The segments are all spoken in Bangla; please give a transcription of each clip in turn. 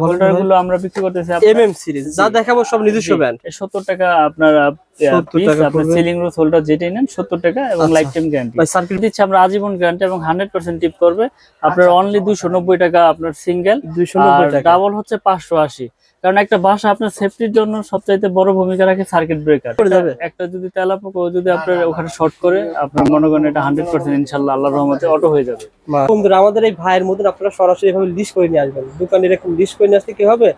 হোল্ডার আমরা বিক্রি করতেছি এমএম সিরিজ যা দেখাবো সব নিজস্ব ব্র্যান্ড সত্তর টাকা আপনার 70 টাকা আপনার পড়বে। সিলিং রোজ হোল্ডার যেটাই নেন সত্তর টাকা এবং আচ্ছা। লাইফ টাইম গ্যারান্টি ভাই সার্কিট দিচ্ছি আমরা আজীবন গ্যারান্টি এবং হান্ড্রেড পার্সেন্ট টিপ করবে। আপনার অনলি দুশো নব্বই টাকা আপনার সিঙ্গেল দুইশো নব্বই টাকা। ডাবল হচ্ছে পাঁচশো আশি। কারণ একটা বাসা আপনার সেফটির জন্য সবচাইতে বড় ভূমিকা রাখে সার্কিট ব্রেকার? একটা যদি তেলাপোক যদি আপনার ওখানে শর্ট করে আপনার মনে করেন এটা হান্ড্রেড পার্সেন্ট ইনশাল্লাহ আল্লাহ রহমতে অটো হয়ে যাবে। বন্ধুরা আমাদের এই ভাইয়ের মধ্যে আপনারা সরাসরি এভাবে লিস্ট করে নিয়ে আসবেন। দোকানে এরকম লিস্ট করে নিয়ে আসলে কি হবে?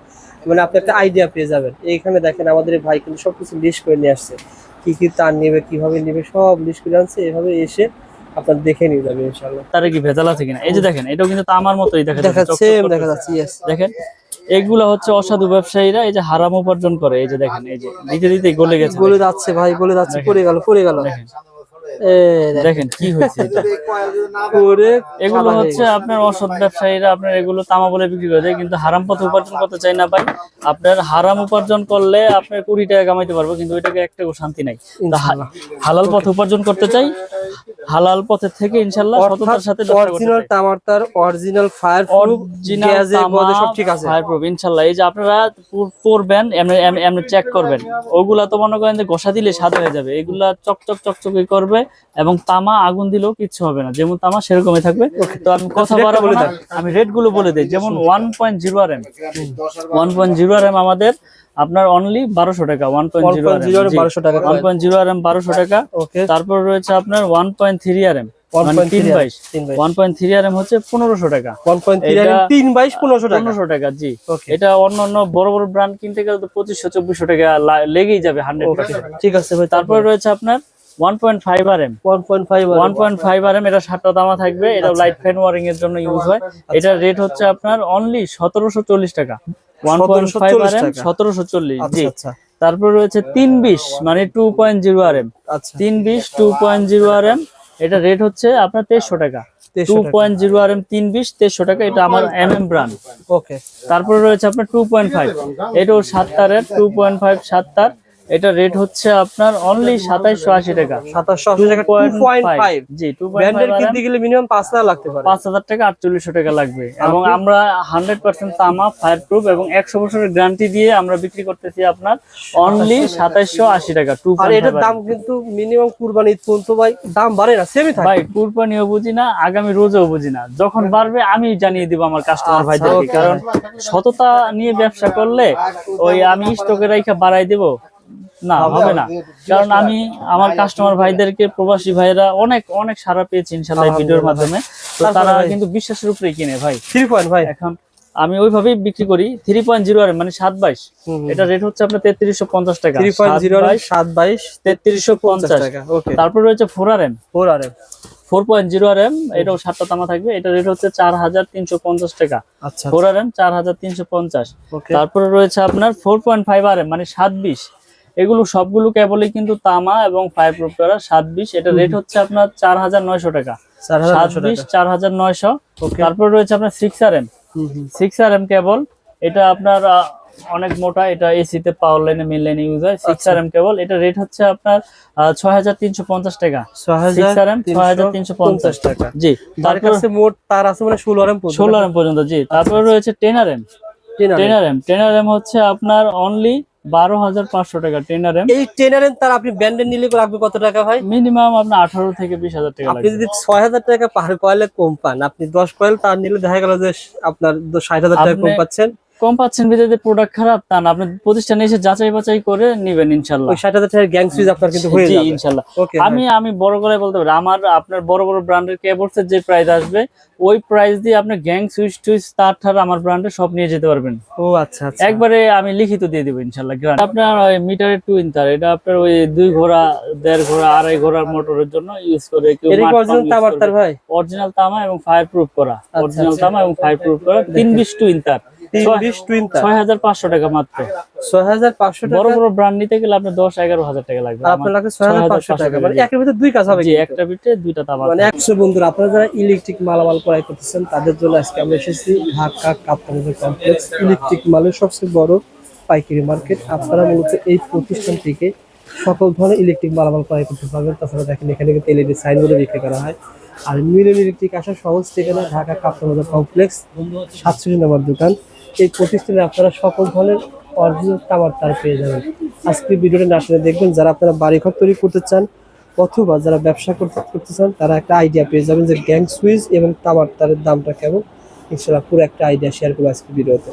মানে আপনি একটা আইডিয়া পেয়ে যাবেন। এইখানে দেখেন আমাদের এই ভাই কিন্তু সবকিছু লিস্ট করে নিয়ে আসছে। কি কি তার নেবে কীভাবে নেবে সব লিস্ট করে আনছে। এভাবে এসে আপনার দেখে নিয়ে যাবে ইনশাল্লাহ। তারে কি ভেজাল আছে কিনা? এই যে দেখেন এটাও কিন্তু তামার মতোই দেখা যাচ্ছে দেখা যাচ্ছে ইয়েস দেখেন এগুলা হচ্ছে অসাধু ব্যবসায়ীরা এই যে হারাম উপার্জন করে এই যে দেখেন এই যে দিতে দিতে গলে গেছে। গলে যাচ্ছে ভাই গলে যাচ্ছে পড়ে গেল পড়ে গেল। দেখেন এ দেখ, দেখেন কি হয়েছে এগুলো হচ্ছে আপনার অসৎ ব্যবসায়ীরা আপনার এগুলো তামা বলে বিক্রি করে দেয় কিন্তু হারাম পথে উপার্জন করতে চাই না ভাই। আপনার হারাম উপার্জন করলে আপনার কুড়ি টাকা কামাইতে পারব কিন্তু ওইটাকে একটা শান্তি নাই। হালাল পথে উপার্জন করতে চাই হালাল পথে থেকে ইনশাল্লাহ সততার সাথে অরিজিনাল ফায়ার প্রুফ সব ঠিক আছে। এই যে আপনারা এমনি এমনি- এমনি চেক করবেন। ওগুলা তো মনে করেন যে ঘষা দিলে সাদা হয়ে যাবে। এগুলা চকচক চকচকে করবে এবং তামা আগুন দিলেও কিচ্ছু হবে না। যেমন তামা সেরকমই থাকবে। তো আমি কথা বাড়াবো বলে না। আমি রেটগুলো বলে দিই। যেমন one point zero R M one point zero R M আমাদের আপনার অনলি বারোশো টাকা। ওয়ান পয়েন্ট জিরো বারোশো টাকা one point zero R M বারোশো টাকা। ওকে তারপর রয়েছে আপনার one point three R M তিন বাইশ। One point three R M হচ্ছে পনেরোশো টাকা। ওয়ান পয়েন্ট থ্রি এটা- তিন বাইশ পনেরোশো টাকা। পনেরোশো টাকা জি। এটা অন্য অন্য বড় বড় ব্র্যান্ড কিনতে গেলে তো পঁচিশশো চব্বিশশো টাকা লা- লেগেই যাবে হান্ড্রেড ঠিক আছে ভাই তারপর রয়েছে আপনার one point five R M one point five one point five R M এটা সাতটা দামা থাকবে। এটা লাইট ফ্যান ওয়ারিং এর জন্য ইউজ হয়। এটার রেট হচ্ছে আপনার অনলি সতেরোশো চল্লিশ টাকা। One point five R 1740 M সতেরোশো চল্লিশ জি। আচ্ছা আচ্ছা। তারপর রয়েছে তিন বিশ মানে two point zero R M আচ্ছা। তিন বিশ two point zero R M এটা রেট হচ্ছে আপনার তেইশশো টাকা। টু 2300 টাকা। পয়েন্ট জিরো আর এম তিন বিশ তেইশশো টাকা এটা আমার এম এম ব্র্যান্ড ওকে তারপরে রয়েছে আপনার টু পয়েন্ট ফাইভ এটাও সাত তারের টু পয়েন্ট ফাইভ সাত তার এটা রেট হচ্ছে আপনার অনলি সাতাইশশো আশি টাকা। সাতাশশো আশি টাকা টু পয়েন্ট ফাইভ জি টু পয়েন্ট ব্র্যান্ডের কিনতে গেলে মিনিমাম পাঁচ হাজার লাগতে পারে। পাঁচ হাজার টাকা আটচল্লিশশো টাকা লাগবে। এবং আমরা হান্ড্রেড পার্সেন্ট তামা ফায়ার প্রুফ এবং একশো বছরের গ্যারান্টি দিয়ে আমরা বিক্রি করতেছি আপনার অনলি সাতাইশশো আশি টাকা। টু আর এটার দাম কিন্তু মিনিমাম কুরবানি ঈদ পর্যন্ত ভাই দাম বাড়ে না সেমই থাকে। ভাই কুরবানিও বুঝি না আগামী রোজও বুঝি না। যখন বাড়বে আমি জানিয়ে দিব আমার কাস্টমার ভাইদেরকে। কারণ সততা নিয়ে ব্যবসা করলে ওই আমি স্টকে রাইখা বাড়াই দেব। না হবে না। কারণ আমি আমার কাস্টমার ভাইদেরকে প্রবাসী ভাইরা অনেক অনেক সারা পেয়েছি ইনশাল্লাহ ভিডিওর মাধ্যমে। তো তারা কিন্তু বিশ্বাসের উপরে কিনে ভাই। থ্রি পয়েন্ট ভাই। এখন আমি ওইভাবেই বিক্রি করি। থ্রি পয়েন্ট জিরো আর মানে সাত বাইশ। এটা রেট হচ্ছে আপনার তেত্রিশশো পঞ্চাশ টাকা। সাত বাইশ তেত্রিশশো পঞ্চাশ তারপর রয়েছে four R M four R M four point zero R M এটাও সাতটা তামা থাকবে। এটা রেট হচ্ছে চার হাজার তিনশো পঞ্চাশ টাকা। ফোর আর এম চার হাজার তিনশো পঞ্চাশ। তারপরে রয়েছে আপনার four point five R M মানে সাত বিশ। এগুলো সবগুলো কেবলই কিন্তু তামা এবং ফাইভ প্রুফ করা সাত বিশ। এটা রেট হচ্ছে আপনার চার হাজার নয়শো টাকা। চার হাজার সাত বিশ চার হাজার নয়শো। তারপর রয়েছে আপনার six R M. Six R M cable. এটা আপনার অনেক মোটা এটা এসিতে পাওয়ার লাইনে মেন লাইনে ইউজ হয়। সিক্স আচ্ছা। R M cable. এটা রেট হচ্ছে আপনার ছয় হাজার তিনশো পঞ্চাশ টাকা। সিক্স আর এম ছয় হাজার তিনশো পঞ্চাশ। টাকা। জি। তার তারপর কাছে মোট তার আছে মানে ষোলো আর এম ষোলো আর এম পর্যন্ত জি। তারপর রয়েছে ten R M ten R M ten R M হচ্ছে আপনার অনলি বারো হাজার পাঁচশো টাকা এই তার আপনি ব্যান্ডের নিলে লাগবে কত টাকা ভাই? মিনিমাম আপনার আঠারো থেকে বিশ হাজার টাকা আপনি যদি ছয় হাজার টাকা পার কয়েলে কম পান আপনি দশ কয়েল তার নিলে দেখা গেল যে আপনার ষাট হাজার টাকা কম পাচ্ছেন। কম পাচ্ছেন বিদেশে প্রোডাক্ট খারাপ তা না। আপনি প্রতিষ্ঠানে এসে যাচাই বাছাই করে নিবেন ইনশাল্লাহ। ওই ষাট হাজার টাকার গ্যাং সুইচ আপনার কিন্তু হয়ে যাবে। ইনশাল্লাহ। আমি আমি বড় করে বলতে পারি আমার আপনার বড় বড় ব্র্যান্ডের কেবলসের যে প্রাইস আসবে ওই প্রাইস দিয়ে আপনি গ্যাং সুইচ টুইচ তার ঠার আমার ব্র্যান্ডে সব নিয়ে যেতে পারবেন। ও আচ্ছা আচ্ছা। একবারে আমি লিখিত দিয়ে দেবো ইনশাল্লাহ আপনার ওই মিটারের টু ইন্টার এটা আপনার ওই দুই ঘোড়া দেড় ঘোড়া আড়াই ঘোড়ার মোটরের জন্য ইউজ করে অরিজিনাল তামার তার ভাই? অরিজিনাল তামা এবং ফায়ার প্রুফ করা অরিজিনাল আচ্ছা। তামা এবং ফায়ার প্রুফ করা। তিন বিশ টু ইন্টার টুইন ছয় হাজার পাঁচশো টাকা মাত্র। ছয় হাজার পাঁচশো বড় ব্র্যান্ড নিতে গেলে আপনার দশ এগারো হাজার টাকা লাগবে। আর আপনার লাগবে ছয় হাজার পাঁচশো টাকা। মানে একের ভিতরে দুই কাজ হবে একটা দুইটা তামা মানে একশো বন্ধুরা আপনারা যারা ইলেকট্রিক মালামাল ক্রয় করতেছেন তাদের জন্য আজকে আমরা এসেছি ঢাকা কাপ্তানগর কমপ্লেক্স ইলেকট্রিক মালের সবচেয়ে বড় পাইকারি মার্কেট আপনারা মূলত এই প্রতিষ্ঠান থেকে সকল ধরনের ইলেকট্রিক মালামাল ক্রয় করতে পারবেন। তাছাড়া দেখেন এখানে কিন্তু এলইডি সাইনবোর্ডে বিক্রি করা হয়। আর মিলন ইলেকট্রিক আসার সহজ ঠিকানা ঢাকা কাপ্তানগর কমপ্লেক্স সাতষট্টি নম্বর দোকান। এই প্রতিষ্ঠানে আপনারা সকল ধরনের অরিজিনাল তামার তার পেয়ে যাবেন। আজকে ভিডিওটা না শুনে দেখবেন যারা আপনারা বাড়িঘর তৈরি করতে চান অথবা যারা ব্যবসা করতে করতে চান তারা একটা আইডিয়া পেয়ে যাবেন যে গ্যাং সুইচ এবং তামার তারের দামটা কেমন। ইনশাল্লাহ পুরো একটা আইডিয়া শেয়ার করব আজকে ভিডিওতে।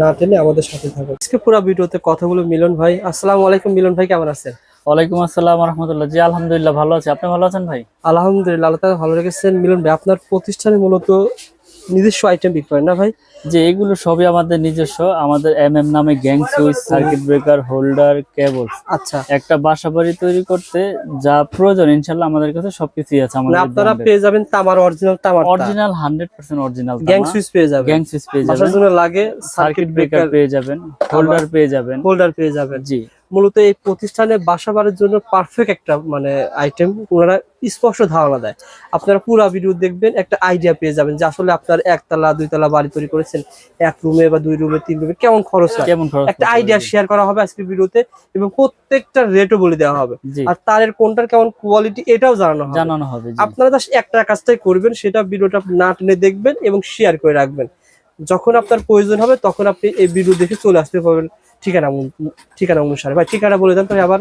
না টেনে আমাদের সাথে থাকুন। আজকে পুরো ভিডিওতে কথা বলে মিলন ভাই। আসসালামু আলাইকুম মিলন ভাই কেমন আছেন? ওয়ালাইকুম আসসালাম রহমতুল্লাহ জি আলহামদুলিল্লাহ ভালো আছে। আপনি ভালো আছেন ভাই? আলহামদুলিল্লাহ আল্লাহ ভালো রেখেছেন। মিলন ভাই আপনার প্রতিষ্ঠানে মূলত নিজস্ব আইটেম বিক্রি করেন না ভাই? যে এগুলো সবই আমাদের নিজস্ব আমাদের এম এম নামে gang switch circuit breaker holder cable আচ্ছা। একটা বাসা বাড়ি তৈরি করতে যা প্রয়োজন ইনশাল্লাহ আমাদের কাছে সবকিছুই আছে মানে আমাদের আপনারা পেয়ে যাবেন তামার অরিজিনাল তামার original hundred percent original gang switch পেয়ে যাবেন। গ্যাং সুইচ পেয়ে বাসার যাবেন জন্য লাগে সার্কিট ব্রেকার পেয়ে যাবেন হোল্ডার পেয়ে যাবেন। হোল্ডার পেয়ে যাবেন। জি। মূলত এই প্রতিষ্ঠানে বাসা বাড়ির জন্য পারফেক্ট একটা মানে আইটেম ওনারা স্পষ্ট ধারণা দেয়। আপনারা পুরো ভিডিও দেখবেন একটা আইডিয়া পেয়ে যাবেন যে আসলে আপনার একতলা দুইতলা বাড়ি তৈরি করেছেন। এক রুমে বা দুই রুমে তিন রুমে কেমন খরচ হয় কেমন একটা আইডিয়া শেয়ার করা হবে আজকের ভিডিওতে এবং প্রত্যেকটা রেটও বলে দেওয়া হবে। আর তারের কোনটার কেমন কোয়ালিটি এটাও জানানো হবে। জানানো হবে আপনারা জাস্ট একটা কাজটাই করবেন সেটা ভিডিওটা না টেনে দেখবেন এবং শেয়ার করে রাখবেন। যখন আপনার প্রয়োজন হবে তখন আপনি এই ভিডিও দেখে চলে আসতে পারবেন ঠিকানা ঠিকানা অনুসারে। ভাই ঠিকানা বলে দেন তাহলে আবার।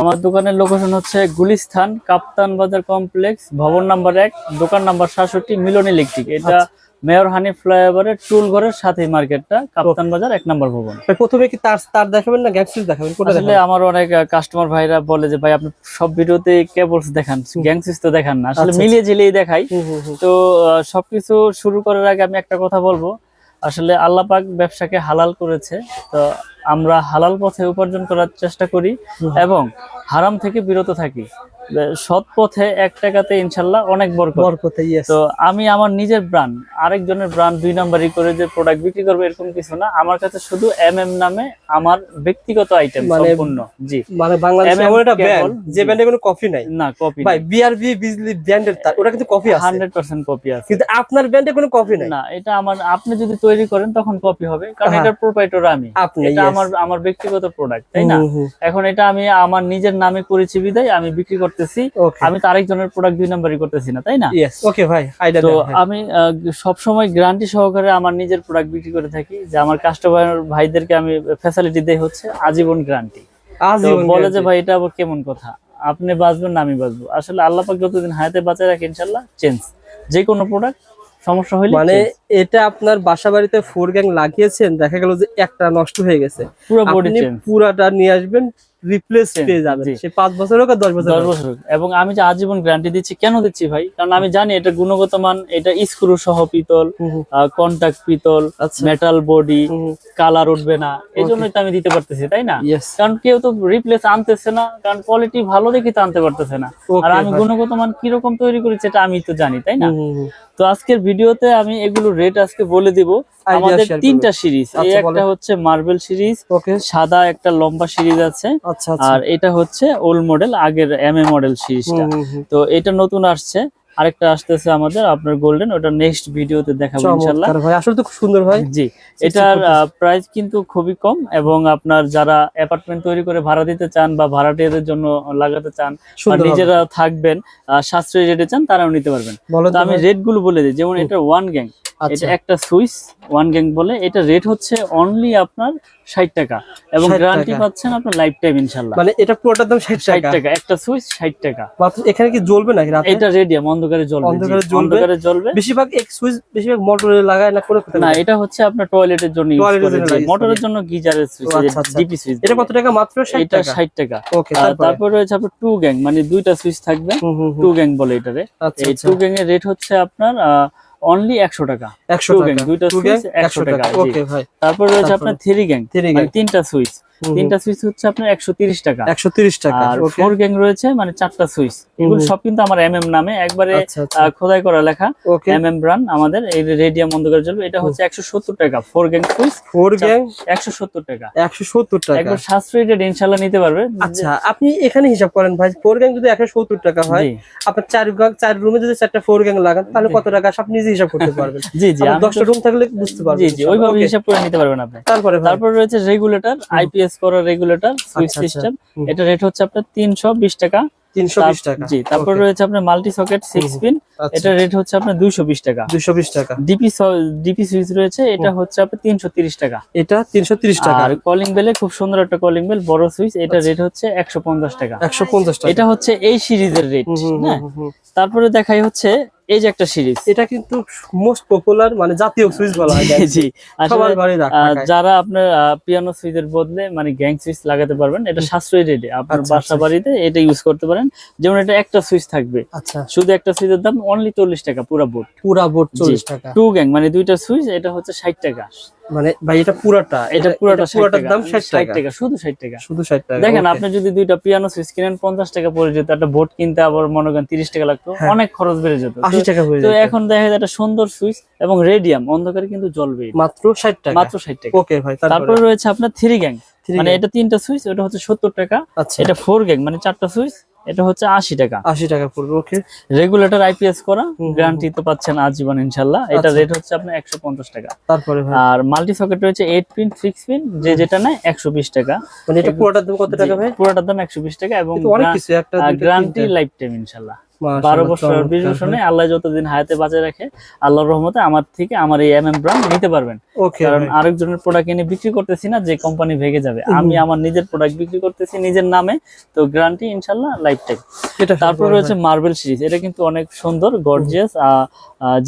আমার দোকানের লোকেশন হচ্ছে গুলিস্থান কাপ্তান বাজার কমপ্লেক্স ভবন নাম্বার এক দোকান নাম্বার সাতষট্টি মিলন ইলেকট্রিক এটা আচ্ছা। মেয়র হানি ফ্লাইওভারের টুল ঘরের সাথে মার্কেটটা কাপ্তান বাজার এক নম্বর ভবন। প্রথমে কি তার তার দেখাবেন না গ্যাংসুইচ দেখাবেন? কোনটা আসলে আমার অনেক কাস্টমার ভাইরা বলে যে ভাই আপনি সব ভিডিওতে কেবলস দেখান গ্যাংসিস তো দেখান না। আসলে আচ্ছা, মিলিয়ে ঝিলিয়ে দেখাই। তো সবকিছু শুরু করার আগে আমি একটা কথা বলব। আসলে আল্লাপাক ব্যবসাকে হালাল করেছে তো আমরা হালাল পথে উপার্জন করার চেষ্টা করি এবং হারাম থেকে বিরত থাকি। সৎ পথে এক টাকাতে ইনশাল্লাহ অনেক বরকত। তো আমি আমার নিজের ব্র্যান্ড আরেকজনের ব্র্যান্ড দুই নাম্বারই করে যে প্রোডাক্ট বিক্রি করব এরকম কিছু না। আমার কাছে শুধু এম এম নামে আমার ব্যক্তিগত আইটেম মানে- সম্পূর্ণ জি। মানে বাংলাদেশে এমন একটা ব্র্যান্ড যে ব্র্যান্ডে কোনো কফি নাই। না কপি ভাই বিআরবি বিজলি ব্র্যান্ডের তার ওটা কিন্তু কফি আছে। হান্ড্রেড পার্সেন্ট কপি আছে। কিন্তু আপনার ব্র্যান্ডে কোনো কফি নাই। না এটা আমার আপনি যদি তৈরি করেন তখন কপি হবে কারণ। এটার প্রোপাইটর আমি। এটা. আমার আমার ব্যক্তিগত প্রোডাক্ট তাই না? এখন এটা আমি আমার নিজের নামে করেছি বিদায় আমি বিক্রি করতেছি আমি তো আরেকজনের প্রোডাক্ট দুই নাম্বারই করতেছি না তাই না? ওকে ভাই তো আমি সব সময় গ্যারান্টি সহকারে আমার নিজের প্রোডাক্ট বিক্রি করে থাকি যে আমার কাস্টমার ভাইদেরকে আমি ফ্যাসিলিটি দেই হচ্ছে আজীবন গ্যারান্টি বলে যে ভাই এটা আবার কেমন কথা? আপনি বাঁচবেন না আমি বাঁচবো। আসলে আল্লাহ পাক যতদিন হায়াতে বাঁচায় রাখে ইনশাল্লাহ চেঞ্জ যে কোনো প্রোডাক্ট সমস্যা হইলে মানে এটা আপনার বাসা বাড়িতে ফোর গ্যাং লাগিয়েছেন দেখা গেল যে একটা নষ্ট হয়ে গেছে। পুরো বডি পুরাটা নিয়ে আসবেন রিপ্লেস পেয়ে যাবেন। সে পাঁচ বছর হোক আর দশ বছর এবং আমি যে আজীবন গ্যারান্টি দিচ্ছি কেন দিচ্ছি ভাই? কারণ আমি জানি এটা গুণগত মান এটা স্ক্রু সহ পিতল কন্টাক্ট পিতল মেটাল বডি কালার উঠবে না। তো আমি দিতে পারতেছি তাই না? কারণ কেউ তো রিপ্লেস আনতেছে না কারণ কোয়ালিটি ভালো দেখি তো আনতে পারতেছে না। আর আমি গুণগত মান কীরকম তৈরি করেছি এটা আমি তো জানি তাই না। তো আজকের ভিডিওতে আমি এগুলো রেট আজকে বলে দিব। আমাদের তিনটা সিরিজ এই আচ্ছা, একটা হচ্ছে মার্বেল সিরিজ ওকে সাদা একটা লম্বা সিরিজ আছে। আর এটা হচ্ছে ওল্ড মডেল আগের এম এ মডেল সিরিজটা। তো এটা নতুন আসছে। আরেকটা আসতেছে আমাদের আপনার গোল্ডেন ওটা নেক্সট ভিডিওতে দেখাবো চমৎকার ভাই আসলে তো খুব সুন্দর ভাই। জি এটার প্রাইস কিন্তু খুবই কম এবং আপনার যারা অ্যাপার্টমেন্ট তৈরি করে ভাড়া দিতে চান বা ভাড়াটিয়াদের জন্য লাগাতে চান বা নিজেরা থাকবেন সাশ্রয়ী রেটে চান তারাও নিতে পারবেন। তো আমি ভাই। রেটগুলো বলে দিই যেমন এটা ওয়ান গ্যাং আচ্ছা এটা একটা সুইচ ওয়ান গ্যাং বলে। এটা রেট হচ্ছে অনলি আপনার ষাট টাকা। এবং গ্যারান্টি পাচ্ছেন আপনার লাইফ টাইম ইনশাল্লাহ। মানে এটা পুরোটার দাম ষাট ষাট টাকা। টাকা। একটা সুইচ ষাট টাকা। মাত্র এখানে কি জ্বলবে নাকি রাতে? এটা রেডিয়াম অন্ধকারে জ্বলবে। অন্ধকারে জ্বলবে? অন্ধকারে জ্বলবে। বেশিরভাগ এক সুইচ বেশিরভাগ মোটরে লাগায় না করে না এটা হচ্ছে আপনার টয়লেটের জন্য ইউজ করে। জন্য মোটরের জন্য গিজারের সুইচ ও, আচ্ছা, আচ্ছা। ডিপি সুইচ এটা কত টাকা? মাত্র ষাট এটা টাকা? ষাট টাকা। ওকে তারপর? রয়েছে আপনার টু গ্যাং মানে দুইটা সুইচ থাকবে। টু গ্যাং বলে এটারে। আচ্ছা এই আচ্ছা। টু গ্যাং এর রেট হচ্ছে আপনার অনলি একশো টাকা। একশো two টাকা। gang, দুইটা সুইচ switch, 100 টাকা, ওকে ভাই। তারপর রয়েছে আপনার থ্রি গ্যাং থ্রি গ্যাং তিনটা সুইচ তিনটা সুইচ হচ্ছে আপনার একশো তিরিশ টাকা। একশো তিরিশ টাকা আর ফোর গ্যাং রয়েছে মানে চারটা সুইচ। এগুলো সব কিন্তু আমার এম এম নামে একবারে আচ্ছা আচ্ছা। খোদাই করা লেখা। এম এম ব্রান্ড আমাদের এই রেডিয়াম অন্ধকার জ্বলবে এটা হচ্ছে একশো সত্তর টাকা four gang switch. Four gang একশো সত্তর টাকা। একশো সত্তর টাকা। একবার সাশ্রয়ী রেট ইনশাল্লাহ নিতে পারবে। আচ্ছা আপনি এখানে হিসাব করেন ভাই ফোর গ্যাং যদি একশো সত্তর টাকা হয় আপনার চার gang- চার রুমে যদি চারটা ফোর গ্যাং লাগান তাহলে কত টাকা? আপনি নিজে হিসাব করতে পারবেন। জি জি দশটা রুম থাকলে বুঝতে পারবেন জি জি ওইভাবে হিসাব করে নিতে পারবেন আপনি। তারপরে তারপর রয়েছে রেগুলেটর আইপিএস করা রেগুলেটর সুইচ। সিস্টেম এটা রেট হচ্ছে আপনার তিনশো বিশ টাকা। তিনশো বিশ টাকা। জি তারপর রয়েছে আপনার মাল্টি সকেট সিক্স পিন আচ্ছা। এটা রেট হচ্ছে আপনার দুইশো বিশ টাকা। দুইশো বিশ টাকা। ডিপি ডিপি সুইচ রয়েছে এটা হচ্ছে আপনার তিনশো তিরিশ টাকা। এটা তিনশো তিরিশ টাকা। আর কলিং বেলে খুব সুন্দর একটা কলিং বেল বড় সুইচ এটা রেট হচ্ছে একশো পঞ্চাশ টাকা। একশো পঞ্চাশ টাকা। এটা হচ্ছে এই সিরিজের রেট হ্যাঁ। তারপরে দেখাই হচ্ছে এই যে একটা সিরিজ। এটা কিন্তু মোস্ট পপুলার মানে জাতীয় সুইচ বলা হয়। জি সবার যারা আপনার পিয়ানো সুইচের বদলে মানে গ্যাং সুইচ লাগাতে পারবেন এটা সাশ্রয়ী রেটে আপনার আচ্ছা, বাসা আচ্ছা। বাড়িতে এটা ইউজ করতে পারেন। যেমন এটা একটা সুইচ থাকবে। আচ্ছা। শুধু একটা সুইচের দাম অনলি চল্লিশ টাকা পুরো বোর্ড পুরা বোর্ড চল্লিশ টাকা। টু গ্যাং মানে দুইটা সুইচ এটা হচ্ছে ষাট টাকা। মানে ভাই এটা পুরাটা এটা পুরোটা পুরাটার টাকা। দাম ষাট ষাট টাকা। টাকা শুধু ষাট টাকা। শুধু ষাট টাকা দেখেন আপনি যদি দুইটা পিয়ানো সুইচ কিনেন পঞ্চাশ টাকা পড়ে যেত একটা বোর্ড কিনতে আবার মনে করেন তিরিশ টাকা লাগতো হ্যাঁ। অনেক খরচ বেড়ে যেত। আশি তো- টাকা হয়ে যেত। তো এখন দেখা যায় একটা সুন্দর সুইচ এবং রেডিয়াম অন্ধকারে কিন্তু জ্বলবে মাত্র ষাট টাকা। মাত্র ষাট টাকা। ওকে ভাই তারপরে? তারপরে রয়েছে আপনার থ্রি গ্যাং মানে এটা তিনটা সুইচ ওটা হচ্ছে সত্তর টাকা। আচ্ছা। এটা ফোর গ্যাং মানে চারটা সুইচ এটা হচ্ছে আশি টাকা। আশি টাকা পড়বে ওকে রেগুলেটর আইপিএস করা গ্যারান্টি তো পাচ্ছেন আজীবন ইনশাল্লাহ। এটা আচ্ছা। রেট হচ্ছে আপনার একশো পঞ্চাশ টাকা। তারপরে ভাই? আর মাল্টি সকেট রয়েছে এইট পিন সিক্স পিন যে যেটা নেয় একশো বিশ টাকা। মানে এটা পুরোটার দাম কত টাকা ভাই? পুরোটার দাম একশো বিশ টাকা এবং গ্যারান্টি লাইফ টাইম ইনশাল্লাহ। বারো বছর বিশ বছর নেই আল্লাহ যতদিন হায়াতে বাঁচিয়ে রাখে আল্লাহর রহমতে আমার থেকে আমার এই এম এম ব্র্যান্ড নিতে পারবেন। কারণ আরেকজনের প্রোডাক্ট এনে বিক্রি করতেছি না যে কোম্পানি ভেঙে যাবে। আমি আমার নিজের প্রোডাক্ট বিক্রি করতেছি নিজের নামে তো গ্যারান্টি ইনশাল্লাহ লাইফ টাইম এটা তারপর রয়েছে মার্বেল সিরিজ এটা কিন্তু অনেক সুন্দর গর্জিয়াস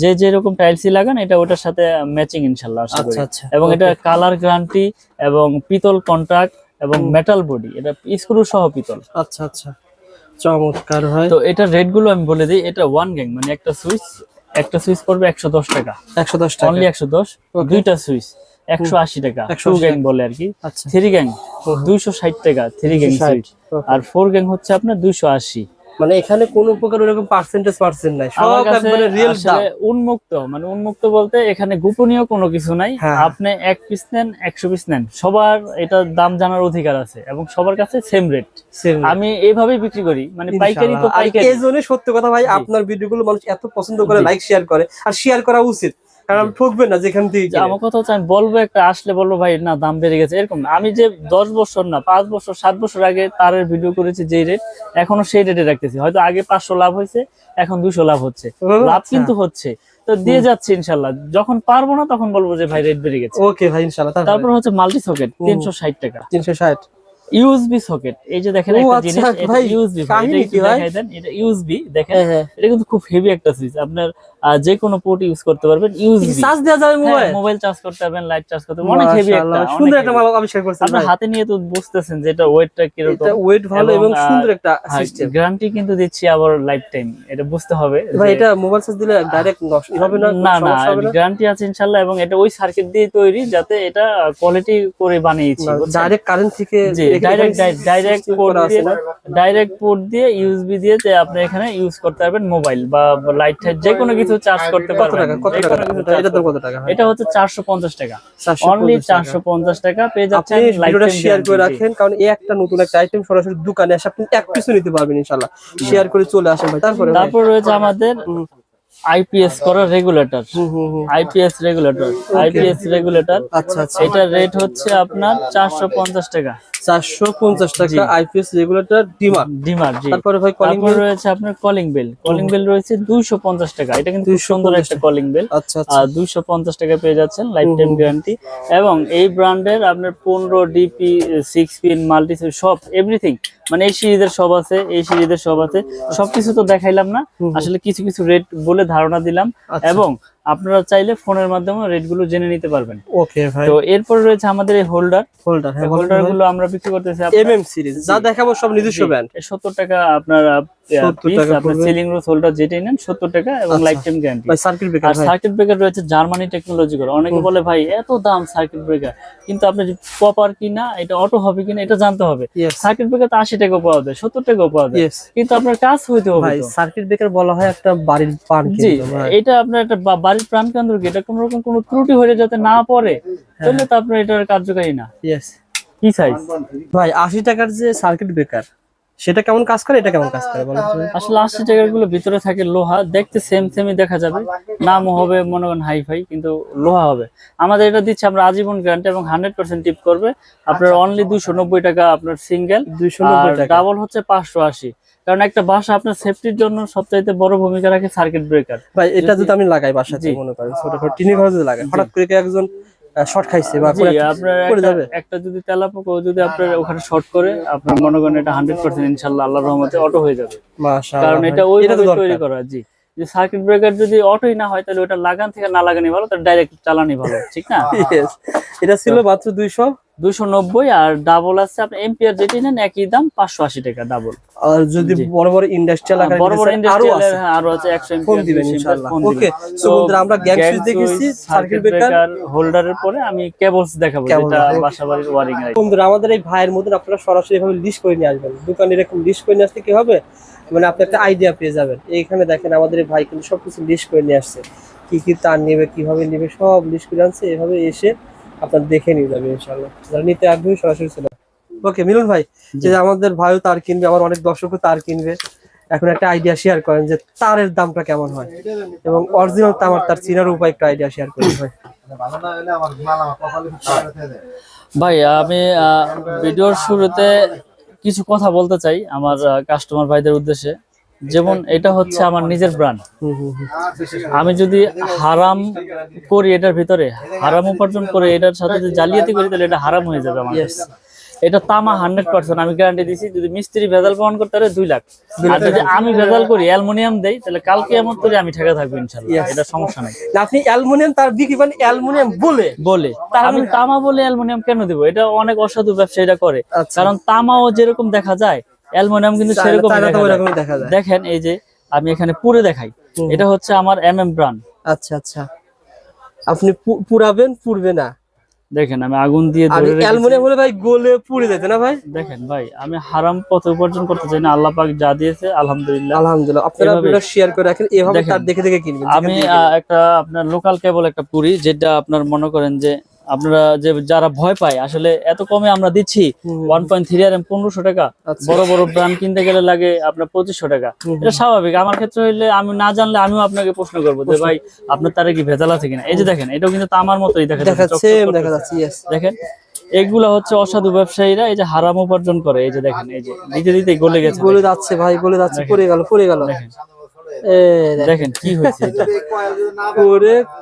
যে যেরকম টাইলসই লাগান এটা ওটার সাথে ম্যাচিং ইনশাল্লাহ আচ্ছা আচ্ছা। এবং এটা কালার গ্যারান্টি এবং পিতল কন্ট্রাক্ট এবং মেটাল বডি এটা স্ক্রু সহ পিতল। আচ্ছা আচ্ছা। চমৎকার ভাই তো এটা রেটগুলো আমি বলে দিই এটা ওয়ান গ্যাং মানে একটা সুইচ একটা সুইচ পড়বে একশো দশ টাকা। একশো দশ টাকা। অনলি একশো দশ. দুইটা সুইচ একশো আশি টাকা 180 টু গ্যাং বলে আর কি। আচ্ছা। থ্রি গ্যাং দুইশো ষাট টাকা থ্রি গ্যাং 260 সুইচ। আর ফোর গ্যাং হচ্ছে আপনার দুইশো আশি। মানে এখানে কোন প্রকার ওরকম পার্সেন্টেজ পার্সেন্ট নাই সব একবারে রিয়েল দাম। উন্মুক্ত মানে উন্মুক্ত বলতে এখানে গোপনীয় কোনো কিছু নাই। হ্যাঁ। আপনি এক পিস নেন একশো পিস নেন সবার এটা দাম জানার অধিকার আছে এবং সবার কাছে সেম রেট আমি এইভাবেই বিক্রি করি মানে পাইকারি তো পাইকারি। এই জন্যই সত্য কথা ভাই আপনার ভিডিওগুলো মানুষ এত পছন্দ করে লাইক শেয়ার করে আর শেয়ার করা উচিত। কারণ ঠকবেন না যেখান থেকে আমার কথা হচ্ছে আমি বলব একটা আসলে বলব ভাই না দাম বেড়ে গেছে। এরকম আমি যে দশ বছর না পাঁচ বছর সাত বছর আগে তারের ভিডিও করেছি যেই রেট এখনও সেই রেটে রাখতেছি। হয়তো আগে পাঁচশো লাভ হয়েছে এখন দুশো লাভ হচ্ছে। লাভ আচ্ছা। কিন্তু হচ্ছে। তো দিয়ে যাচ্ছে ইনশাল্লাহ। যখন পারব না তখন বলব যে ভাই রেট বেড়ে গেছে। ওকে ভাই ইনশাআল্লাহ তারপর। তারপর হচ্ছে মাল্টি সকেট তিনশো ষাট টাকা। তিনশো ষাট। ইউএসবি সকেট এই যে দেখেন একটা আচ্ছা, জিনিস এটা ইউএসবি কি দেন এটা ইউএসবি দেখেন হ্যাঁ হ্যাঁ। এটা কিন্তু খুব হেভি একটা সুইচ আপনার যে কোনো পোর্ট ইউজ করতে পারবেন ইউএসবি চার্জ দেওয়া যাবে মোবাইল মোবাইল চার্জ করতে পারবেন লাইট চার্জ করতে পারবেন। অনেক হেভি একটা সুন্দর একটা মাল আবিষ্কার করছেন আপনার হাতে নিয়ে তো বুঝতেছেন যে এটা ওয়েটটা কীরকম। এটা ওয়েট ভালো এবং, সুন্দর একটা সিস্টেম গ্যারান্টি কিন্তু দিচ্ছি আবার লাইফ টাইম এটা বুঝতে হবে ভাই এটা মোবাইল চার্জ দিলে ডাইরেক্ট নষ্ট হবে না না না গ্যারান্টি আছে ইনশাল্লাহ এবং এটা ওই সার্কিট দিয়ে তৈরি যাতে এটা কোয়ালিটি করে বানিয়েছি? ডাইরেক্ট কারেন্ট থেকে ডাইরেক্ট ডাইরেক্ট পোর্ট দিয়ে ডাইরেক্ট পোর্ট দিয়ে ইউএসবি দিয়ে যে আপনি এখানে ইউজ করতে পারবেন মোবাইল বা লাইট টাইট যে কোনো কিছু চার্জ করতে কত টাকা কত টাকা এটা কত টাকা? এটা হচ্ছে চারশো পঞ্চাশ টাকা। 450 অনলি টাকা। চারশো পঞ্চাশ টাকা পেয়ে যাচ্ছেন ভিডিওটা শেয়ার করে রাখেন কারণ এই একটা নতুন একটা আইটেম সরাসরি দোকানে এসে আপনি এক পিছু নিতে পারবেন ইনশাআল্লাহ। শেয়ার করে চলে আসেন ভাই তারপরে তারপর রয়েছে আমাদের। আইপিএস করা regulator IPS regulator IPS regulator আচ্ছা আচ্ছা। এটার রেট হচ্ছে আপনার চারশো পঞ্চাশ টাকা। চারশো পঞ্চাশ টাকা আইপিএস রেগুলেটর ডিমার ডিমার জি। তারপরে ভাই কলিং তারপর রয়েছে আপনার কলিং বেল কলিং বেল রয়েছে দুইশো পঞ্চাশ টাকা। এটা কিন্তু সুন্দর একটা কলিং বেল আচ্ছা আচ্ছা। আর দুইশো পঞ্চাশ টাকা পেয়ে যাচ্ছেন লাইফ টাইম গ্যারান্টি এবং এই ব্র্যান্ডের আপনার পনেরো ডিপি সিক্স পিন মাল্টি সব এভরিথিং মানে এই সিরিজের সব আছে এই সিরিজের সব আছে। সবকিছু তো দেখাইলাম না। আসলে কিছু কিছু রেট বলে ধারণা দিলাম। আচ্ছা। এবং আপনারা চাইলে ফোনের মাধ্যমে রেটগুলো জেনে নিতে পারবেন। ওকে ভাই। তো এরপর রয়েছে আমাদের এই হোল্ডার হোল্ডার হোল্ডারগুলো আমরা বিক্রি করতেছি এমএম সিরিজ যা দেখাবো সব নিজস্ব ব্র্যান্ড সত্তর টাকা আপনার 70 টাকা আপনার। সিলিং রোজ হোল্ডার যেটাই নেন সত্তর টাকা এবং। Lifetime guarantee circuit breaker circuit breaker রয়েছে জার্মানি টেকনোলজি করে অনেকে বলে ভাই এত দাম সার্কিট ব্রেকার কিন্তু আপনি প্রপার কিনা এটা অটো হবে কিনা এটা জানতে হবে। সার্কিট ব্রেকার তো আশি টাকা পাওয়া যায় সত্তর টাকাও পাওয়া যায়। কিন্তু আপনার কাজ হইতে হবে ভাই সার্কিট ব্রেকার বলা হয় একটা বাড়ির জি এটা আপনার একটা বাড়ির প্রাণ কেন্দ্র কি? এটা কোনো রকম কোনো ত্রুটি হয়ে যাতে না পড়ে হ্যাঁ। তাহলে তো আপনার এটার কার্যকারী না। কি সাইজ ভাই আশি টাকার যে সার্কিট ব্রেকার সেটা কেমন কাজ করে এটা কেমন কাজ করে বলেন। তো? আসলে আশি টাকারগুলো ভিতরে থাকে লোহা দেখতে সেম সেমই দেখা যাবে। নাম হবে মনে করেন হাই ফাই কিন্তু লোহা হবে। আমাদের এটা দিচ্ছে আমরা আজীবন গ্যারান্টি এবং হান্ড্রেড পার্সেন্ট টিপ করবে। আপনার অনলি দুইশো নব্বই টাকা আপনার সিঙ্গেল দুইশো আর নব্বই টাকা। ডাবল হচ্ছে পাঁচশো আশি। কারণ একটা বাসা আপনার সেফটির জন্য সবচাইতে বড় ভূমিকা রাখে সার্কিট ব্রেকার ভাই এটা যদি আমি লাগাই বাসা জি। মনে করেন ছোট করে টিনের ঘরে যদি লাগাই হঠাৎ করে একজন শর্ট খাইছে বা একটা যদি তেলাপোকা যদি আপনার ওখানে শর্ট করে আপনার মনে করেন এটা হান্ড্রেড পার্সেন্ট ইনশাল্লাহ আল্লাহ রহমতে অটো হয়ে যাবে। কারণ এটা ওই তৈরি করা জি। যে সার্কিট ব্রেকার যদি অটোই না হয় তাহলে ওটা লাগান থেকে না লাগানি ভালো তার ডাইরেক্ট চালানি ভালো ঠিক না? এটা ছিল মাত্র 200 দুশো নব্বই আর ডাবল আছে আপনি এমপিআর যেটি নেন একই দাম পাঁচশো আশি টাকা ডাবল আর যদি বড় বড় ইন্ডাস্ট্রিয়াল হ্যাঁ, বড় বড় ইন্ডাস্ট্রিয়াল হ্যাঁ, আছে দিবেন ইনশাআল্লাহ। ওকে সো বন্ধুরা আমরা গ্যাপ সুইচ দেখেছি সার্কিট ব্রেকার হোল্ডারের পরে আমি কেবলস দেখাবো যেটা বাসাবাড়ির ওয়্যারিং বন্ধুরা আমাদের এই ভাইয়ের মধ্যে আপনারা সরাসরি এভাবে লিস্ট করে নিয়ে আসবেন। দোকানে এরকম লিস্ট করে নিয়ে আসতে কি হবে? মানে আপনি একটা আইডিয়া পেয়ে যাবেন। এইখানে দেখেন আমাদের এই ভাই কিন্তু সবকিছু লিস্ট করে নিয়ে আসছে। কি কি তার নেবে কীভাবে নেবে সব লিস্ট করে আনছে। এভাবে এসে আপনার দেখে নিয়ে যাবে ইনশাল্লাহ যারা নিতে আগ্রহী সরাসরি চলে ওকে মিলন ভাই যে আমাদের ভাইও তার কিনবে আমার অনেক দর্শকও তার কিনবে। এখন একটা আইডিয়া শেয়ার করেন যে তারের দামটা কেমন হয়। এবং অরিজিনাল তামার তার চিনার উপায় একটা আইডিয়া শেয়ার করেন ভাই। ভাই আমি আহ, ভিডিওর শুরুতে কিছু কথা বলতে চাই আমার কাস্টমার ভাইদের উদ্দেশ্যে। যেমন এটা হচ্ছে আমার নিজের ব্র্যান্ড হুম আমি যদি হারাম করি এটার ভিতরে হারাম উপার্জন করে এটার সাথে যদি জালিয়াতি করি তাহলে এটা হারাম হয়ে যাবে আমার। এটা তামা হান্ড্রেড পার্সেন্ট আমি গ্যারান্টি দিছি যদি মিস্ত্রি ভেজাল প্রমাণ করতে পারে দুই লাখ। আর যদি আমি ভেজাল করি অ্যালুমিনিয়াম দেই তাহলে কালকে এমন করে আমি ঠেকা থাকব ইনশাল্লাহ এটা সমস্যা নাই। আপনি অ্যালুমিনিয়াম তার বিক্রি করেন অ্যালুমিনিয়াম বলে। বলে। আমি তামা বলে অ্যালুমিনিয়াম কেন দিব? এটা অনেক অসাধু ব্যবসায়ীরা করে। আচ্ছা। কারণ তামাও যেরকম দেখা যায় অ্যালুমিনিয়াম কিন্তু সেরকম দেখা যায়। দেখেন এই যে আমি এখানে পুরে দেখাই। এটা হচ্ছে আমার এম এম ব্রান্ড আচ্ছা আচ্ছা। আপনি পুরাবেন পুরবে না? দেখেন আমি আগুন দিয়ে ধরে অ্যালুমিনিয়াম হলে ভাই গলে পুড়ে যেত না ভাই? দেখেন ভাই আমি হারাম পথে উপার্জন করতে চাই না। আল্লাহ পাক যা দিয়েছে আলহামদুলিল্লাহ। আলহামদুলিল্লাহ। আপনারা ভিডিও শেয়ার করে রাখেন এভাবে তার দেখে দেখে কিনবেন আমি একটা আপনার লোকাল কেবল একটা পুরি যেটা আপনার মনে করেন যে আপনারা যে যারা ভয় পায় আসলে এত কমে আমরা দিচ্ছি। One point three R M পনেরোশো টাকা। আচ্ছা। বড় বড় ব্র্যান্ড কিনতে গেলে লাগে আপনার পঁচিশশো টাকা। এটা স্বাভাবিক। আমার ক্ষেত্রে হইলে আমি না জানলে আমিও আপনাকে প্রশ্ন করব যে ভাই আপনার তারা কি ভেজাল আছে কিনা? এই যে দেখেন এটাও কিন্তু তামার মতোই দেখা যাচ্ছে, দেখেন এগুলা হচ্ছে অসাধু ব্যবসায়ীরা এই যে হারাম উপার্জন করে। এই যে দেখেন এই যে দিতে দিতে গলে গেছে। গলে যাচ্ছে ভাই গলে যাচ্ছে পড়ে গেল পড়ে গেল। দেখেন। দেখেন। কি হয়েছে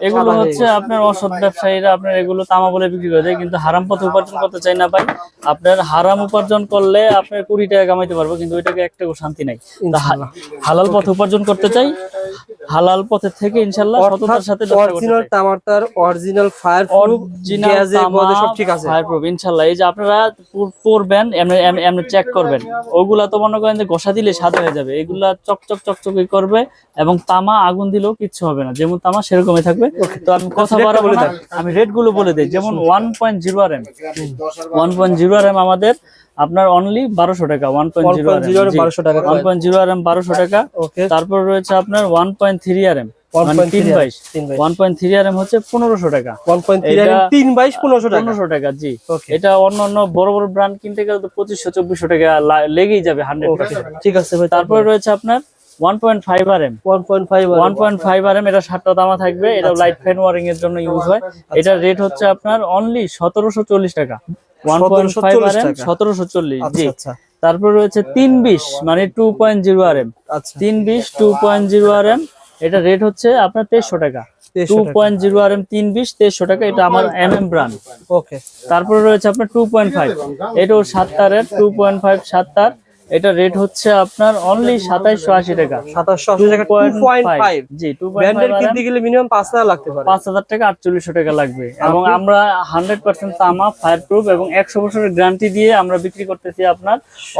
এগুলো হচ্ছে আপনার অসৎ ব্যবসায়ীরা আপনার এগুলো তামা বলে বিক্রি করে দেয় কিন্তু হারাম পথে উপার্জন করতে চাই না ভাই। আপনার হারাম উপার্জন করলে আপনার কুড়ি টাকা কামাইতে পারব কিন্তু ওইটাকে একটা শান্তি নাই। হালাল পথে উপার্জন করতে চাই হালাল পথের থেকে ইনশাল্লাহ সততার সাথে অরিজিনাল চাই। অরিজিনাল ফায়ার প্রুফ Original গ্যাজে সব ঠিক আছে। fireproof, ইনশাল্লাহ। এই যে আপনারা পুর- এমনি এমনি- এমনি চেক করবেন। ওগুলা তো মনে করেন যে ঘষা দিলে সাদা হয়ে যাবে। এগুলা চকচক চকচকে করবে এবং তামা আগুন দিলেও কিচ্ছু হবে না। যেমন তামা সেরকমই থাকবে। তো আমি কথা বাড়াবো বলে আমি রেটগুলো বলে দিই। যেমন one point zero R M one point zero R M আমাদের আপনার অনলি বারোশো টাকা ওয়ান পয়েন্ট জিরো আর 1.0 1200 টাকা। One point zero R M বারোশো টাকা। ওকে তারপর রয়েছে আপনার one point three R M তিন বাইশ। তিন বাইশ। One point three R M হচ্ছে পনেরোশো টাকা। এটা- তিন বাইশ পনেরোশো টাকা। পনেরোশো টাকা জি। এটা অন্য অন্য বড় বড় ব্র্যান্ড কিনতে গেলে তো পঁচিশশো চব্বিশশো টাকা লেগেই যাবে হান্ড্রেড ঠিক আছে তারপরে রয়েছে আপনার one point five R M one point five one point five R M এটা সাতটা দামা থাকবে। এটা আচ্ছা। লাইট ফ্যান ওয়ারিং এর জন্য ইউজ হয়। এটার রেট হচ্ছে আপনার অনলি সতেরোশো চল্লিশ টাকা। One point five R 1740 M সতেরোশো চল্লিশ জি। আচ্ছা। আচ্ছা তারপর রয়েছে তিন বিশ মানে two point zero R M আচ্ছা। তিন বিশ two point zero R M এটা রেট হচ্ছে আপনার তেইশশো টাকা। 2300 টু টাকা। পয়েন্ট জিরো আর এম তিন বিশ তেইশশো টাকা এটা আমার এম এম ব্র্যান্ড ওকে তারপরে রয়েছে আপনার টু পয়েন্ট ফাইভ এটাও সাত তারের টু পয়েন্ট ফাইভ সাত তার এটা রেট হচ্ছে আপনার অনলি সাতাইশশো আশি টাকা। সাতাশশো আশি টাকা টু পয়েন্ট ফাইভ জি টু ব্র্যান্ডের কিনতে গেলে মিনিমাম পাঁচ হাজার লাগতে পারে। পাঁচ হাজার টাকা আটচল্লিশশো টাকা লাগবে। এবং আমরা হান্ড্রেড পার্সেন্ট তামা ফায়ার প্রুফ এবং একশো বছরের গ্যারান্টি দিয়ে আমরা বিক্রি করতেছি আপনার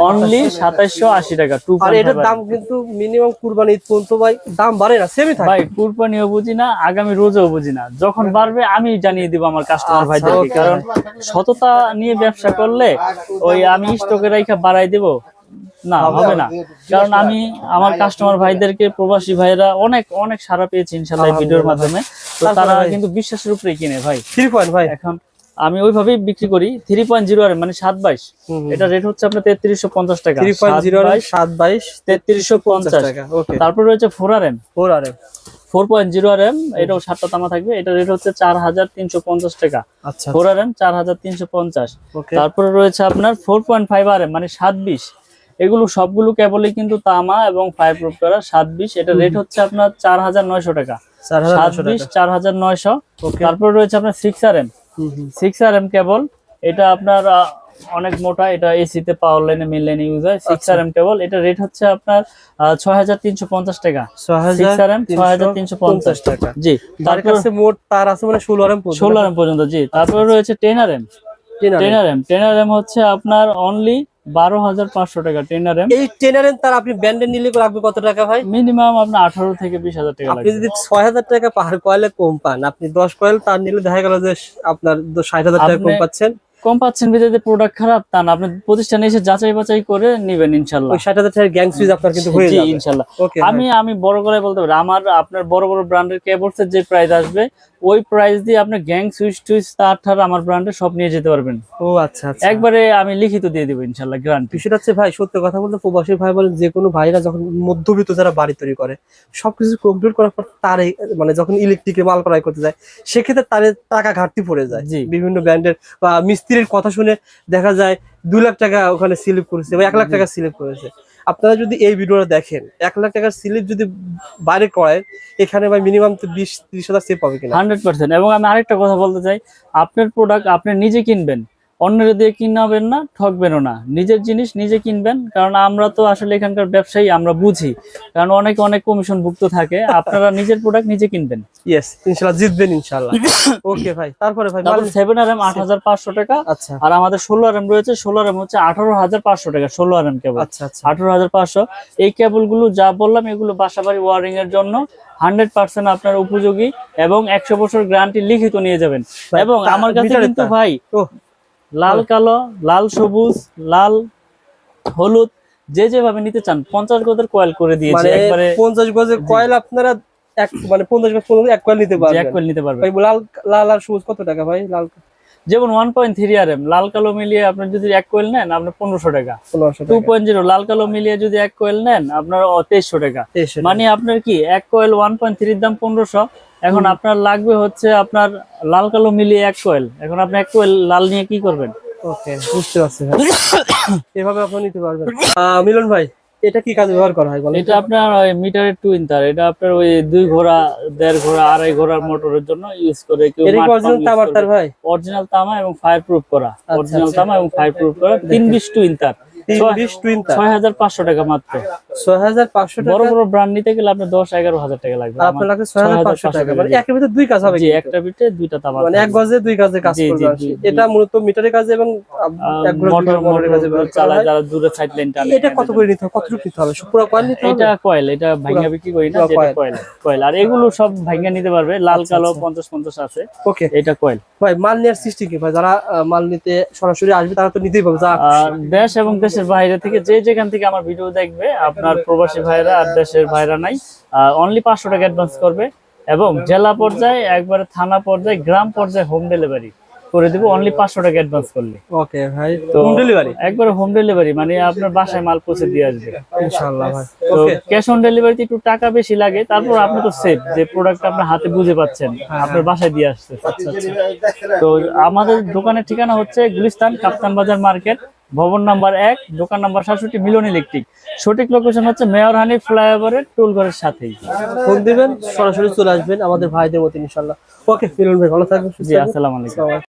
অনলি সাতাইশশো আশি টাকা টু আর এটার দাম কিন্তু মিনিমাম কুরবানি ঈদ পর্যন্ত ভাই দাম বাড়ে না সেমই থাকে। ভাই কুরবানিও বুঝি না আগামী রোজও বুঝি না। যখন বাড়বে আমি জানিয়ে দিব আমার কাস্টমার আচ্ছা, ভাইদেরকে কারণ সততা নিয়ে ব্যবসা করলে ওই আমি স্টকে রেখে বাড়াই দেব। না হবে না। কারণ আমি আমার কাস্টমার ভাইদেরকে প্রবাসী ভাইরা অনেক অনেক সারা পেয়েছি ইনশাল্লাহ এই ভিডিওর মাধ্যমে। তো তারা কিন্তু বিশ্বাসের উপরে কিনে ভাই। থ্রি পয়েন্ট ভাই। এখন আমি ওইভাবেই বিক্রি করি থ্রি পয়েন্ট জিরো আর মানে সাত বাইশ। এটা রেট হচ্ছে আপনার তেত্রিশশো পঞ্চাশ টাকা। সাত বাইশ তেত্রিশশো পঞ্চাশ টাকা ওকে তারপর রয়েছে four R M four R M four point zero R M এটাও সাতটা তামা থাকবে। এটা রেট হচ্ছে চার হাজার তিনশো পঞ্চাশ টাকা। ফোর আর এম চার হাজার তিনশো পঞ্চাশ। তারপরে রয়েছে আপনার four point five R M মানে সাত বিশ। এগুলো সবগুলো কেবলই কিন্তু তামা এবং ফাইভ প্রুফ করা। সাত বিশ এটা রেট হচ্ছে আপনার চার হাজার নয়শো টাকা। সাত বিশ চার হাজার নয়শো। তারপর রয়েছে আপনার six R M. Six R M কেবল এটা আপনার অনেক মোটা এটা এসিতে পাওয়ার লাইনে মেন লাইনে ইউজ হয়। সিক্স আচ্ছা। আর এম কেবল এটা রেট হচ্ছে আপনার ছয় হাজার তিনশো পঞ্চাশ টাকা। সিক্স আর এম ছয় হাজার তিনশো পঞ্চাশ। টাকা। জি। তার তারপর কাছে মোট তার আছে মানে ষোলো আর এম ষোলো আর এম পর্যন্ত জি। তারপরে রয়েছে ten R M ten R M ten R M হচ্ছে আপনার অনলি বারো হাজার পাঁচশো টাকা এই টেনার তার আপনি নিলে কত টাকা ভাই? মিনিমাম আপনার আঠারো থেকে বিশ হাজার টাকা আপনি যদি ছয় হাজার টাকা পার কয়েলে কম পান আপনি দশ কয়েল তার নিলে দেখা গেল যে আপনার ষাট হাজার টাকা কম পাচ্ছেন। কম পাচ্ছেন প্রোডাক্ট খারাপ তা না আপনি প্রতিষ্ঠানে এসে যাচাই বাছাই করে নিবেন ইনশাল্লাহ। ষাট হাজার টাকার গ্যাং সুইচ আপনার কিন্তু হয়ে যাবে। ইনশাল্লাহ। আমি আমি বড় করে বলতে পারি আমার আপনার বড় বড় ব্র্যান্ডের কেবলসের যে প্রাইস আসবে ওই প্রাইস দিয়ে আপনি গ্যাং সুইচ টুইচ তার ঠার আমার ব্র্যান্ডে সব নিয়ে যেতে পারবেন। ও আচ্ছা আচ্ছা। একবারে আমি লিখিত দিয়ে দেবো ইনশাল্লাহ গ্যারান্টি সেটা হচ্ছে ভাই সত্য কথা বলতে প্রবাসী ভাই বলেন যে কোনো ভাইরা যখন মধ্যবিত্ত যারা বাড়ি তৈরি করে সবকিছু কমপ্লিট করার পর তার মানে যখন ইলেকট্রিকের মাল ক্রয় করতে যায় সেক্ষেত্রে তার টাকা ঘাটতি পড়ে যায়। জি। বিভিন্ন ব্র্যান্ডের বা মিস্ত্রির কথা শুনে দেখা যায় দুই লাখ টাকা ওখানে স্লিপ করেছে বা এক লাখ টাকা স্লিপ করেছে। আপনারা যদি এই ভিডিওটা দেখেন, এক লাখ টাকার স্লিপ যদি বাইরে করেন এখানে ভাই মিনিমাম তো বিশ, ত্রিশ হাজার সেভ পাবে কিনা? হান্ড্রেড পার্সেন্ট এবং আমি আরেকটা কথা বলতে চাই, আপনার প্রোডাক্ট আপনি নিজে কিনবেন। অন্যের দিয়ে কিনাবেন না ঠকবেনও না। নিজের জিনিস নিজে কিনবেন কারণ আমরা তো আসলে এখানকার ব্যবসায়ী আমরা বুঝি। কারণ অনেকে অনেক কমিশন ভুক্ত থাকে আপনারা নিজের প্রোডাক্ট নিজে কিনবেন। ইয়েস জিতবেন ওকে ভাই তারপরে ভাই টাকা আচ্ছা। আর আমাদের রয়েছে হচ্ছে আঠারো হাজার পাঁচশো টাকা ষোলো আর এম কেবল আচ্ছা আচ্ছা। আঠারো হাজার পাঁচশো। এই কেবলগুলো যা বললাম এগুলো বাসাবাড়ি এর জন্য হান্ড্রেড পার্সেন্ট আপনার উপযোগী এবং একশো বছর গ্যারান্টি লিখিত নিয়ে যাবেন। এবং আমার কাছে কিন্তু ভাই লাল কালো লাল সবুজ লাল হলুদ যে যেভাবে নিতে চান পঞ্চাশ গদের কয়েল করে দিয়েছে মানে একবারে পঞ্চাশ গজের কয়েল আপনারা এক মানে পঞ্চাশ গজ পর্যন্ত এক কয়েল নিতে যে পারবেন। এক কয়েল নিতে পারবেন। ভাই লাল লাল আর সবুজ কত টাকা ভাই? লাল যেমন one point three R M লাল কালো মিলিয়ে আপনার যদি এক কয়েল নেন আপনার পনেরোশো টাকা। টু পয়েন্ট জিরো লাল কালো মিলিয়ে যদি এক কয়েল নেন আপনার তেইশশো টাকা। মানে আপনার কি এক কয়েল ওয়ান পয়েন্ট থ্রির দাম পনেরোশো এখন আপনার লাগবে হচ্ছে আপনার লাল কালো মিলিয়ে এক কয়েল এখন আপনি এক কয়েল লাল নিয়ে কি করবেন? ওকে বুঝতে পারছি এভাবে আপনি নিতে পারবেন। মিলন ভাই এটা কি কাজে ব্যবহার করা হয় বলেন? এটা আপনার ওই মিটারের টুইন তার। এটা আপনার ওই দুই ঘোড়া দেড় ঘোড়া আড়াই ঘোড়ার মোটরের জন্য ইউজ করে কেউ অরিজিনাল তামার তার ভাই। অরিজিনাল তামা এবং ফায়ার প্রুফ করা। আচ্ছা, অরিজিনাল তামা এবং ফায়ার প্রুফ করা। তিন বিশ টুইন তার। ছয়- বিশ টুইন তার ছয় হাজার পাঁচশো টাকা মাত্র। ছয় হাজার পাঁচশো বড় বড় ব্র্যান্ড নিতে গেলে আপনার দশ এগারো হাজার টাকা লাগবে। আপনার আমার- ছয় হাজার পাঁচশো টাকা মানে একের ভিতরে দুই কাজ হবে একটা বিটে দুইটা তামা মানে এক গজে দুই কাজে কাজ জি, জি, করবে আর কি। জি, জি। এটা মূলত মিটারের কাজে এবং আহ, আহ, এক ঘোড়া দুই মোটর মোটরের কাজে চালায় যারা দূরে সাইড লাইন টানে এটা কত করে নিতে হবে? কতটুকু নিতে হবে? পুরো কয়েল নিতে হবে? এটা কয়েল এটা ভাঙ্গা বিক্রি করি না পুরো কয়েল কয়েল আর এগুলো সব ভাঙ্গা নিতে পারবে লাল আচ্ছা, কালো আচ্ছা। পঞ্চাশ পঞ্চাশ আছে। ওকে এটা কয়েল ভাই মাল নেওয়ার সৃষ্টি কি? ভাই যারা মাল নিতে সরাসরি আসবে তারা তো নিতেই পাবে যা দেশ এবং দেশের বাইরে থেকে যে যেখান থেকে আমার ভিডিও দেখবে আপনার প্রবাসী ভাইরা আর দেশের ভাইরা নাই অনলি পাঁচশো টাকা অ্যাডভান্স করবে এবং জেলা পর্যায়ে একবারে থানা পর্যায়ে গ্রাম পর্যায়ে হোম ডেলিভারি করে দিব অনলি পাঁচশো টাকা অ্যাডভান্স করলে। ওকে ভাই। তো হোম ডেলিভারি একবারে হোম ডেলিভারি মানে আপনার বাসায় মাল পৌঁছে দিয়ে আসবে। ইনশাআল্লাহ ভাই। তো ওকে ক্যাশ অন ডেলিভারিতে একটু টাকা বেশি লাগে তারপর আপনি তো সেফ যে প্রোডাক্ট আপনার হাতে বুঝে পাচ্ছেন আপনার বাসায় দিয়ে আসছে। তো আমাদের দোকানের ঠিকানা হচ্ছে গুলিস্তান কাপ্তান বাজার মার্কেট ভবন নাম্বার এক দোকান নাম্বার সাতষট্টি মিলন ইলেকট্রিক সঠিক লোকেশন হচ্ছে মেয়র হানি ফ্লাইওভারের টোল ঘরের সাথেই ফোন দিবেন সরাসরি চলে আসবেন আমাদের ভাই মতো ইনশাল্লাহ ওকে মিলন ভাই ভালো থাকবেন জি। আসসালামু আলাইকুম।